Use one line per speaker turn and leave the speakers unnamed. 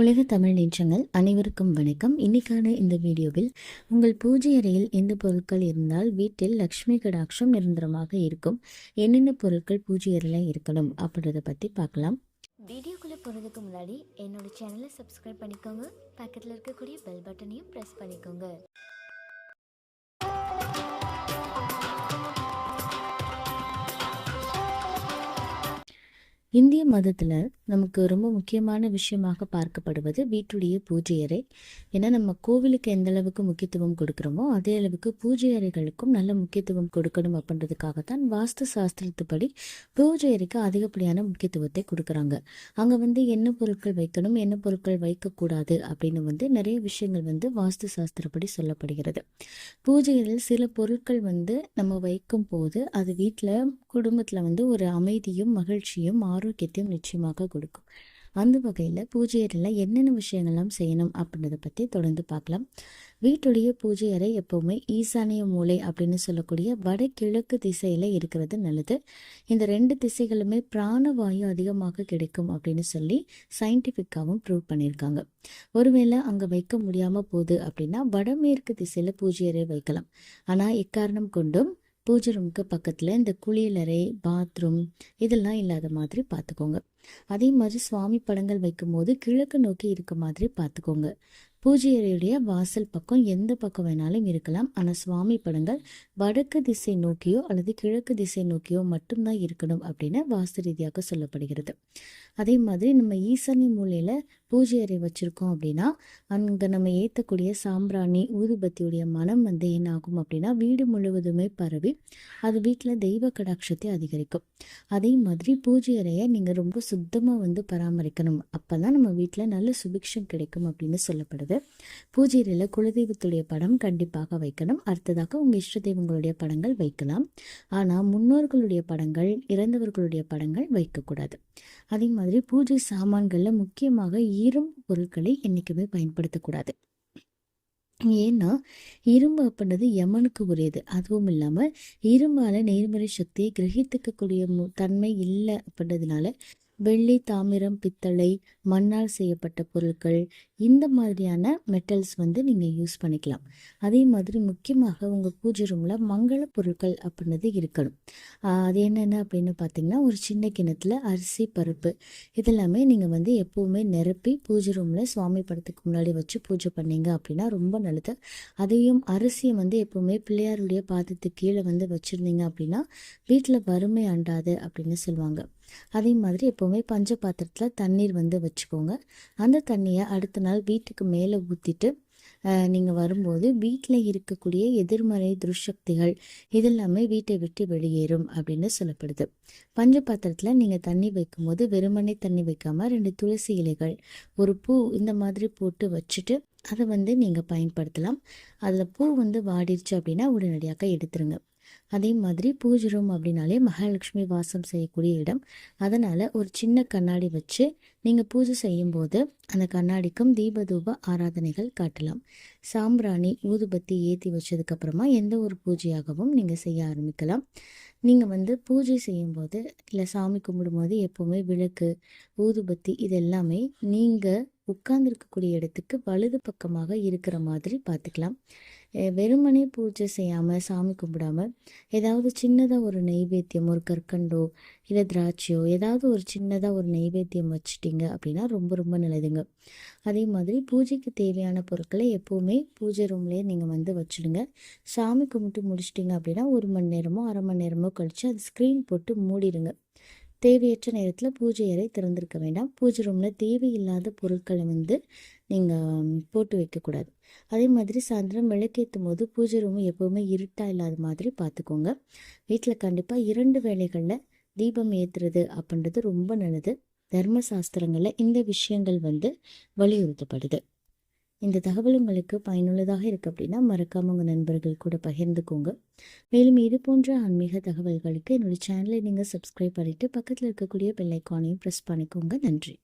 உலக தமிழ் நீச்சங்கள் அனைவருக்கும் வணக்கம். இன்னைக்கான இந்த வீடியோவில் உங்கள் பூஜை அறையில் எந்த பொருட்கள் இருந்தால் வீட்டில் லக்ஷ்மி கடாட்சம் நிரந்தரமாக இருக்கும். என்னென்ன பொருட்கள் பூஜை அறையில் இருக்கணும் அப்படின்றத பற்றி பார்க்கலாம்.
வீடியோக்குள்ளே போகிறதுக்கு முன்னாடி என்னோட சேனலை சப்ஸ்கிரைப் பண்ணிக்கோங்க. பக்கத்தில் இருக்கக்கூடிய பெல் பட்டனையும் ப்ரெஸ் பண்ணிக்கோங்க.
இந்திய மதத்தில் நமக்கு ரொம்ப முக்கியமான விஷயமாக பார்க்கப்படுவது வீட்டுடைய பூஜை அறை. ஏன்னா நம்ம கோவிலுக்கு எந்த அளவுக்கு முக்கியத்துவம் கொடுக்குறோமோ அதே அளவுக்கு பூஜை அறைகளுக்கும் நல்ல முக்கியத்துவம் கொடுக்கணும் அப்படின்றதுக்காகத்தான் வாஸ்து சாஸ்திரத்துப்படி பூஜை அறைக்கு அதிகப்படியான முக்கியத்துவத்தை கொடுக்குறாங்க. அங்கே வந்து என்ன பொருட்கள் வைக்கணும் என்ன பொருட்கள் வைக்கக்கூடாது அப்படின்னு வந்து நிறைய விஷயங்கள் வந்து வாஸ்து சாஸ்திரப்படி சொல்லப்படுகிறது. பூஜைகளில் சில பொருட்கள் வந்து நம்ம வைக்கும் போது அது வீட்டில் குடும்பத்தில் வந்து ஒரு அமைதியும் மகிழ்ச்சியும் ஆரோக்கியத்தையும் நிச்சயமாக கொடுக்கும். அந்த வகையில் பூஜை அறையில் என்னென்ன விஷயங்கள்லாம் செய்யணும் அப்படின்றத பற்றி தொடர்ந்து பார்க்கலாம். வீட்டுடைய பூஜை அறை எப்போவுமே ஈசானிய மூலை அப்படின்னு சொல்லக்கூடிய வடகிழக்கு திசையில் இருக்கிறது நல்லது. இந்த ரெண்டு திசைகளுமே பிராணவாயு அதிகமாக கிடைக்கும் அப்படின்னு சொல்லி சயின்டிஃபிக்காகவும் ப்ரூவ் பண்ணியிருக்காங்க. ஒருவேளை அங்கே வைக்க முடியாமல் போகுது அப்படின்னா வடமேற்கு திசையில் பூஜை அறை வைக்கலாம். ஆனால் எக்காரணம் கொண்டும் பூஜை ரூமுக்கு பக்கத்தில் இந்த குளியலறை பாத்ரூம் இதெல்லாம் இல்லாத மாதிரி பார்த்துக்கோங்க அதே மாதிரி சுவாமி படங்கள் வைக்கும்போது கிழக்கு நோக்கி இருக்க மாதிரி பார்த்துக்கோங்க பூஜை அறையுடைய வாசல் பக்கம் எந்த பக்கம் வேணாலும் இருக்கலாம். ஆனால் சுவாமி படங்கள் வடக்கு திசை நோக்கியோ அல்லது கிழக்கு திசை நோக்கியோ மட்டும்தான் இருக்கணும் அப்படின்னு வாஸ்து ரீதியாக சொல்லப்படுகிறது. அதே மாதிரி நம்ம ஈசானி மூலையில் பூஜை அறை வச்சுருக்கோம் அப்படின்னா அங்கே நம்ம ஏற்றக்கூடிய சாம்பிராணி ஊதுபத்தியுடைய மனம் வந்து என்ன ஆகும் அப்படின்னா வீடு முழுவதுமே பரவி அது வீட்டில் தெய்வ கடாட்சத்தை அதிகரிக்கும். அதே மாதிரி பூஜை அறையை நீங்கள் ரொம்ப சுத்தமாக வந்து பராமரிக்கணும். அப்போ தான் நம்ம வீட்டில் நல்ல சுபிக்ஷம் கிடைக்கும் அப்படின்னு சொல்லப்படுது. பூஜை பூஜையில் குலதெய்வத்துடைய படம் கண்டிப்பாக வைக்கணும். அடுத்ததாக உங்கள் இஷ்ட தெய்வங்களுடைய படங்கள் வைக்கலாம். ஆனால் முன்னோர்களுடைய படங்கள் இறந்தவர்களுடைய படங்கள் வைக்கக்கூடாது. அதே மாதிரி பூஜை சாமான்களில் முக்கியமாக இரும்பு பொருட்களை என்றைக்குமே பயன்படுத்தக்கூடாது. ஏன்னா இரும்பு அப்படின்றது யமனுக்கு உரியது. அதுவும் இல்லாமல் இரும்பால் நேர்மறை சக்தியை கிரகித்துக்கக்கூடிய தன்மை இல்லை அப்படின்றதுனால வெள்ளி தாமிரம் பித்தளை மண்ணால் செய்யப்பட்ட பொருட்கள் இந்த மாதிரியான மெட்டல்ஸ் வந்து நீங்கள் யூஸ் பண்ணிக்கலாம். அதே மாதிரி முக்கியமாக உங்கள் பூஜை ரூமில் மங்கள பொருட்கள் அப்படின்றது இருக்கணும். அது என்னென்ன அப்படின்னு பார்த்தீங்கன்னா ஒரு சின்ன கிணத்துல அரிசி பருப்பு இதெல்லாமே நீங்கள் வந்து எப்போவுமே நிரப்பி பூஜை ரூமில் சுவாமி படத்துக்கு முன்னாடி வச்சு பூஜை பண்ணீங்க அப்படின்னா ரொம்ப நல்லது. அதையும் அரிசியை வந்து எப்போவுமே பிள்ளையாருடைய பாதத்துக்கு கீழே வந்து வச்சுருந்தீங்க அப்படின்னா வீட்டில் வறுமை அண்டாது அப்படின்னு சொல்லுவாங்க. அதே மாதிரி எப்போவுமே பஞ்ச பாத்திரத்தில் தண்ணீர் வந்து வச்சுக்கோங்க. அந்த தண்ணியை அடுத்த நாள் வீட்டுக்கு மேலே ஊற்றிட்டு நீங்கள் வரும்போது வீட்டில் இருக்கக்கூடிய எதிர்மறை துருசக்திகள் இதெல்லாமே வீட்டை விட்டு வெளியேறும் அப்படின்னு சொல்லப்படுது. பஞ்ச பாத்திரத்தில் நீங்கள் தண்ணி வைக்கும்போது வெறுமனே தண்ணி வைக்காமல் ரெண்டு துளசி இலைகள் ஒரு பூ இந்த மாதிரி போட்டு வச்சுட்டு அதை வந்து நீங்கள் பயன்படுத்தலாம். அதில் பூ வந்து வாடிடுச்சு அப்படின்னா உடனடியாக எடுத்துருங்க. அதே மாதிரி பூஜை ரூம் அப்படின்னாலே மகாலட்சுமி வாசம் செய்யக்கூடிய இடம். அதனால் ஒரு சின்ன கண்ணாடி வச்சு நீங்கள் பூஜை செய்யும்போது அந்த கண்ணாடிக்கும் தீபதூப ஆராதனைகள் காட்டலாம். சாம்பிராணி ஊதுபத்தி ஏற்றி வச்சதுக்கப்புறமா எந்த ஒரு பூஜையாகவும் நீங்கள் செய்ய ஆரம்பிக்கலாம். நீங்கள் வந்து பூஜை செய்யும்போது இல்லை சாமி கும்பிடும்போது எப்போவுமே விளக்கு ஊதுபத்தி இது எல்லாமே நீங்கள் உட்கார்ந்துருக்கக்கூடிய இடத்துக்கு வலது பக்கமாக இருக்கிற மாதிரி பார்த்துக்கலாம். வெறுமனே பூஜை செய்யாமல் சாமி கும்பிடாமல் ஏதாவது சின்னதாக ஒரு நெய்வேத்தியம் ஒரு கற்கண்டோ இல்லை திராட்சையோ ஏதாவது ஒரு சின்னதாக ஒரு நெய்வேத்தியம் வச்சுட்டிங்க அப்படின்னா ரொம்ப ரொம்ப நல்லதுங்க. அதே மாதிரி பூஜைக்கு தேவையான பொருட்களை எப்போவுமே பூஜை ரூம்லேயே நீங்கள் வந்து வச்சுடுங்க. சாமி கும்பிட்டு முடிச்சிட்டிங்க அப்படின்னா ஒரு மணி நேரமோ அரை மணி நேரமோ கழித்து அது ஸ்க்ரீன் போட்டு மூடிடுங்க. தேவையற்ற நேரத்தில் பூஜை அறை திறந்திருக்க வேண்டாம். பூஜை ரூமில் தேவையில்லாத பொருட்களை வந்து நீங்கள் போட்டு வைக்கக்கூடாது. அதே மாதிரி சாயந்தரம் விளக்கேற்றும் போது பூஜை ரூம் எப்போவுமே இருட்டாக இல்லாத மாதிரி பார்த்துக்கோங்க வீட்டில் கண்டிப்பாக இரண்டு வேலைகளில் தீபம் ஏற்றுறது அப்படின்றது ரொம்ப நல்லது. தர்ம சாஸ்திரங்களில் இந்த விஷயங்கள் வந்து வலியுறுத்தப்படுது. இந்த தகவல் உங்களுக்கு பயனுள்ளதாக இருக்குது அப்படின்னா மறக்காமல் உங்கள் நண்பர்கள் கூட பகிர்ந்துக்கோங்க. மேலும் இது போன்ற ஆன்மீக தகவல்களுக்கு என்னுடைய சேனலை நீங்கள் சப்ஸ்கிரைப் பண்ணிவிட்டு பக்கத்தில் இருக்கக்கூடிய பெல்லைக்கானையும் ப்ரெஸ் பண்ணிக்கோங்க. நன்றி.